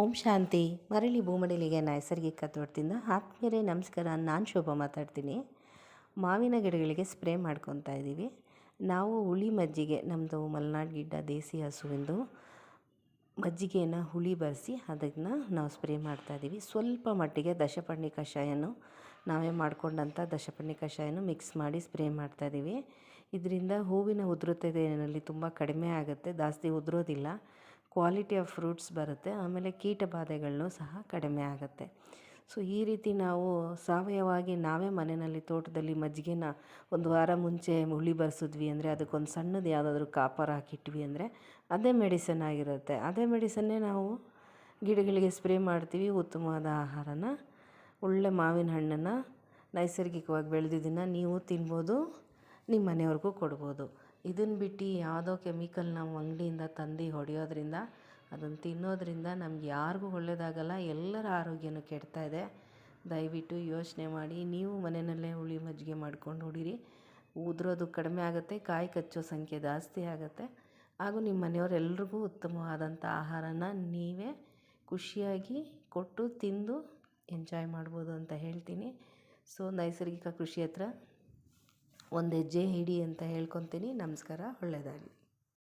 ಓಂ ಶಾಂತಿ. ಮರಳಿ ಭೂಮಡಿಲಿಗೆ ನೈಸರ್ಗಿಕ ತೋಟದಿಂದ ಆತ್ಮೀಯರೇ ನಮಸ್ಕಾರ. ನಾನು ಶೋಭಾ ಮಾತಾಡ್ತೀನಿ. ಮಾವಿನ ಗಿಡಗಳಿಗೆ ಸ್ಪ್ರೇ ಮಾಡ್ಕೊತಾ ಇದ್ದೀವಿ. ನಾವು ಹುಳಿ ಮಜ್ಜಿಗೆ ನಮ್ಮದು ಮಲೆನಾಡು ಗಿಡ್ಡ ದೇಸಿ ಹಸುವಿಂದು ಮಜ್ಜಿಗೆಯನ್ನು ಹುಳಿ ಬರೆಸಿ ಅದನ್ನು ನಾವು ಸ್ಪ್ರೇ ಮಾಡ್ತಾಯಿದ್ದೀವಿ ಸ್ವಲ್ಪ ಮಟ್ಟಿಗೆ ದಶಪರ್ಣಿ ಕಷಾಯನೂ ನಾವೇ ಮಾಡಿಕೊಂಡಂಥ ದಶಪರ್ಣಿ ಕಷಾಯನೂ ಮಿಕ್ಸ್ ಮಾಡಿ ಸ್ಪ್ರೇ ಮಾಡ್ತಾಯಿದ್ದೀವಿ ಇದರಿಂದ ಹೂವಿನ ಉದುರುತೆಯಲ್ಲಿ ತುಂಬ ಕಡಿಮೆ ಆಗುತ್ತೆ. ಜಾಸ್ತಿ ಉದುರೋದಿಲ್ಲ. ಕ್ವಾಲಿಟಿ ಆಫ್ ಫ್ರೂಟ್ಸ್ ಬರುತ್ತೆ, ಆಮೇಲೆ ಕೀಟ ಬಾಧೆಗಳನ್ನೂ ಸಹ ಕಡಿಮೆ ಆಗುತ್ತೆ. ಸೊ ಈ ರೀತಿ ನಾವು ಸಾವಯವಾಗಿ ನಾವೇ ಮನೆಯಲ್ಲಿ ತೋಟದಲ್ಲಿ ಮಜ್ಜಿಗೆನ ಒಂದು ವಾರ ಮುಂಚೆ ಹುಳಿ ಬರ್ಸಿದ್ವಿ ಅಂದರೆ ಅದಕ್ಕೊಂದು ಸಣ್ಣದು ಯಾವುದಾದ್ರೂ ಕಾಪರ್ ಹಾಕಿಟ್ವಿ ಅಂದರೆ ಅದೇ ಮೆಡಿಸನ್ ಆಗಿರುತ್ತೆ. ಅದೇ ಮೆಡಿಸನ್ನೇ ನಾವು ಗಿಡಗಳಿಗೆ ಸ್ಪ್ರೇ ಮಾಡ್ತೀವಿ, ಉತ್ತಮವಾದ ಆಹಾರನ, ಒಳ್ಳೆ ಮಾವಿನ ಹಣ್ಣನ್ನು ನೈಸರ್ಗಿಕವಾಗಿ ಬೆಳೆದಿದ್ದನ್ನು ನೀವು ತಿನ್ಬೋದು ನಿಮ್ಮ ಮನೆಯವ್ರಿಗೂ ಕೊಡ್ಬೋದು. ಇದನ್ನು ಬಿಟ್ಟು ಯಾವುದೋ ಕೆಮಿಕಲ್ ನಾವು ಅಂಗಡಿಯಿಂದ ತಂದು ಹೊಡೆಯೋದ್ರಿಂದ ಅದನ್ನು ತಿನ್ನೋದ್ರಿಂದ ನಮ್ಗೆ ಯಾರಿಗೂ ಒಳ್ಳೆಯದಾಗಲ್ಲ ಎಲ್ಲರ ಆರೋಗ್ಯನೂ ಇದೆ. ದಯವಿಟ್ಟು ಯೋಚನೆ ಮಾಡಿ, ನೀವು ಮನೆಯಲ್ಲೇ ಹುಳಿ ಮಜ್ಜಿಗೆ ಮಾಡ್ಕೊಂಡು ಹೊಡೀರಿ. ಉದುರೋದು ಕಡಿಮೆ ಆಗುತ್ತೆ, ಕಾಯಿ ಕಚ್ಚೋ ಸಂಖ್ಯೆ ಜಾಸ್ತಿ ಆಗುತ್ತೆ. ಹಾಗೂ ನಿಮ್ಮ ಮನೆಯವರೆಲ್ರಿಗೂ ಉತ್ತಮವಾದಂಥ ಆಹಾರನ ನೀವೇ ಖುಷಿಯಾಗಿ ಕೊಟ್ಟು, ತಿಂದು, ಎಂಜಾಯ್ ಮಾಡ್ಬೋದು ಅಂತ ಹೇಳ್ತೀನಿ. ಸೊ, ನೈಸರ್ಗಿಕ ಕೃಷಿ ಹತ್ರ ಒಂದು ಹೆಜ್ಜೆ ಹಿಡಿ ಅಂತ ಹೇಳ್ಕೊತೀನಿ. ನಮಸ್ಕಾರ. ಒಳ್ಳೆಯದಾಗಲಿ